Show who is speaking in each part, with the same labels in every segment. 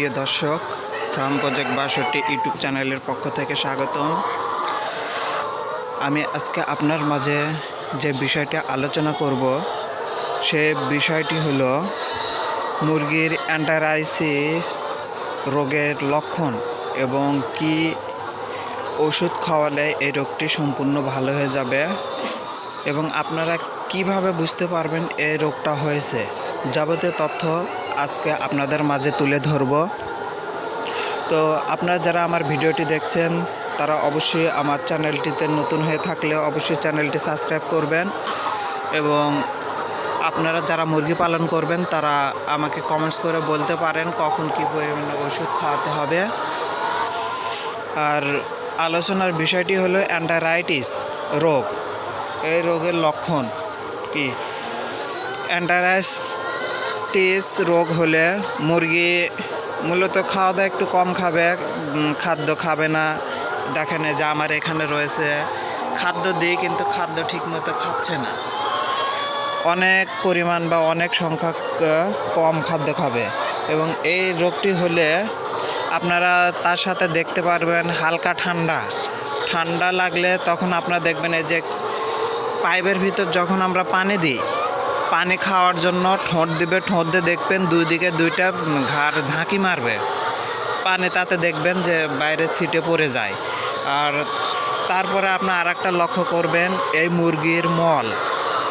Speaker 1: প্রিয় দর্শক farm project বাষট্টি ইউটিউব চ্যানেলের পক্ষ থেকে স্বাগতম। আমি আজকে আপনার মাঝে যে বিষয়টি আলোচনা করব, সে বিষয়টি হলো মুরগির অ্যান্টারাইসিস রোগের লক্ষণ এবং কি ওষুধ খাওয়ালে এই রোগটি সম্পূর্ণ ভালো হয়ে যাবে এবং আপনারা কীভাবে বুঝতে পারবেন এই রোগটা হয়েছে? যাবতীয় তথ্য আজকে আপনাদের মাঝে তুলে ধরব। তো আপনারা যারা আমার ভিডিওটি দেখছেন, তারা অবশ্যই আমার চ্যানেলটিতে নতুন হয়ে থাকলে অবশ্যই চ্যানেলটি সাবস্ক্রাইব করবেন এবং আপনারা যারা মুরগি পালন করবেন, তারা আমাকে কমেন্টস করে বলতে পারেন কখন কী পরিমাণে ওষুধ খাওয়াতে হবে। আর আলোচনার বিষয়টি হলো অ্যান্টারাইটিস রোগ। এই রোগের লক্ষণ কি? অ্যান্টারাইটিস রোগ হলে মুরগি মূলত খাওয়া দাওয়া একটু কম খাবে খাদ্য খাবে না। দেখেন যে আমার এখানে রয়েছে, খাদ্য দিই কিন্তু খাদ্য ঠিকমতো খাচ্ছে না। অনেক পরিমাণ বা অনেক সংখ্যক কম খাদ্য খাবে। এবং এই রোগটি হলে আপনারা তার সাথে দেখতে পারবেন হালকা ঠান্ডা। ঠান্ডা লাগলে তখন আপনারা দেখবেন এই যে পাইপের ভিতর যখন আমরা পানি দিই, পানি খাওয়ার জন্য ঠোঁট দিবে, ঠোঁট দিয়ে দেখবেন দুই দিকে দুইটা ঘাড় ঝাঁকি মারবে। পানি তাতে দেখবেন যে বাইরে ছিটে পড়ে যায়। আর তারপরে আপনি আর একটা লক্ষ্য করবেন, এই মুরগির মল।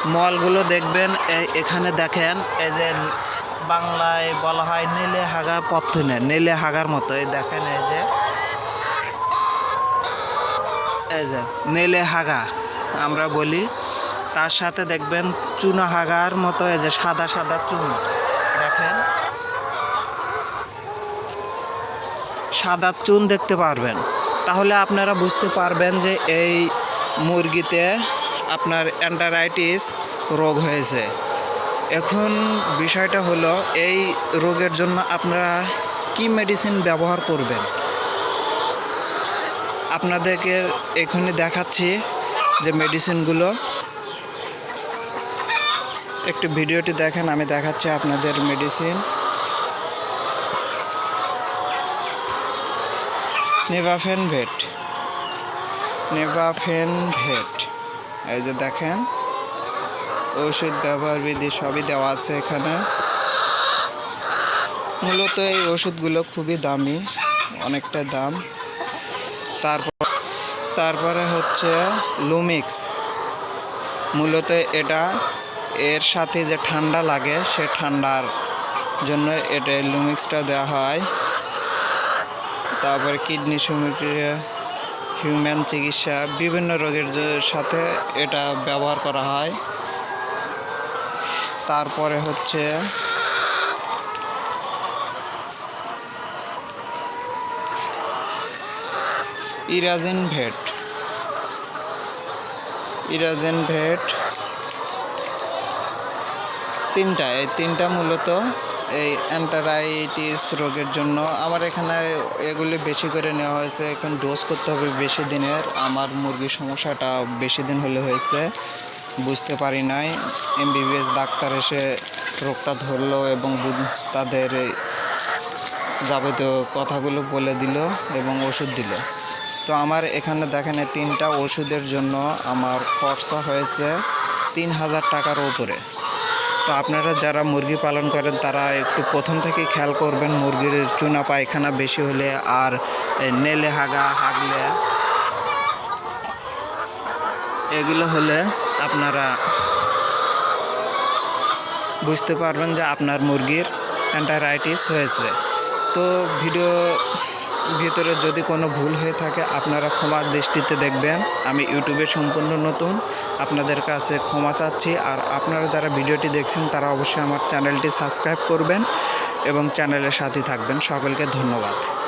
Speaker 1: মলগুলো দেখবেন, এই- এখানে দেখেন, এই যে বাংলায় বলা হয় নেলে হাগা পথনে নেলে হাগার মতো। এই দেখেন, এই যে এই যে, নেলে হাগা। আমরা বলি। তার সাথে দেখবেন চুনা হাগার মতো এই যে সাদা সাদা চুন। দেখেন। সাদা চুন দেখতে পারবেন। তাহলে আপনারা বুঝতে পারবেন যে এই মুরগিতে আপনার অ্যান্টারাইটিস রোগ হয়েছে। এখন বিষয়টা হলো, এই রোগের জন্য আপনারা কি মেডিসিন ব্যবহার করবেন? আপনাদেরকে এখানে দেখাচ্ছি। যে মেডিসিনগুলো একটু ভিডিওটি দেখেন, আমি দেখাচ্ছি আপনাদের medicine Nevafen vet Nevafen vet এই যে দেখেন ওষুধ ব্যবহার বিধি সবই দেওয়া আছে এখানে। মূলত এই ওষুধগুলো খুবই দামি, অনেকটা দাম। তারপর তারপরে হচ্ছে লুমিক্স মূলত এটা এর সাথে যে ঠান্ডা লাগে, সে ঠান্ডার জন্য এটা লুমিক্সটা দেওয়া হয়। তারপরে কিডনি সমস্যা হিউম্যান চিকিৎসা, বিভিন্ন রোগের সাথে এটা ব্যবহার করা হয়। তারপরে হচ্ছে ইরাজেন ভেট। ইরাজেন ভেট। তিনটা, এই তিনটা মূলত এই অ্যান্টারাইটিস রোগের জন্য। আমার এখানে এগুলি বেশি করে নেওয়া হয়েছে, এখন ডোজ করতে হবে বেশি দিনের। আমার মুরগির সমস্যাটা বেশি দিন হলে হয়েছে, বুঝতে পারি নাই। এমবিবিএস ডাক্তার এসে রোগটা ধরলো এবং তাদের যাবতীয় কথাগুলো বলে দিল এবং ওষুধ দিল। তো আমার এখানে দেখেন তিনটা ওষুধের জন্য আমার খরচা হয়েছে তিন হাজার টাকার উপরে। তো আপনারা যারা মুরগি পালন করেন, তারা একটু প্রথম থেকেই খেয়াল করবেন মুরগির চুনা পায়খানা বেশি হলে আর নেলে হাগা, হাগলে। এগুলো হলে আপনারা বুঝতে পারবেন যে আপনার মুরগির অ্যান্টারাইটিস হয়েছে। তো ভিডিও ভিতরে যদি কোনো ভুল হয়ে থাকে, আপনারা ক্ষমার দৃষ্টিতে দেখবেন। আমি ইউটিউবে সম্পূর্ণ নতুন, আপনাদের কাছে ক্ষমা চাচ্ছি। আর আপনারা যারা ভিডিওটি দেখছেন, তারা অবশ্যই আমার চ্যানেলটি সাবস্ক্রাইব করবেন এবং চ্যানেলের সাথে থাকবেন। সকলকে ধন্যবাদ।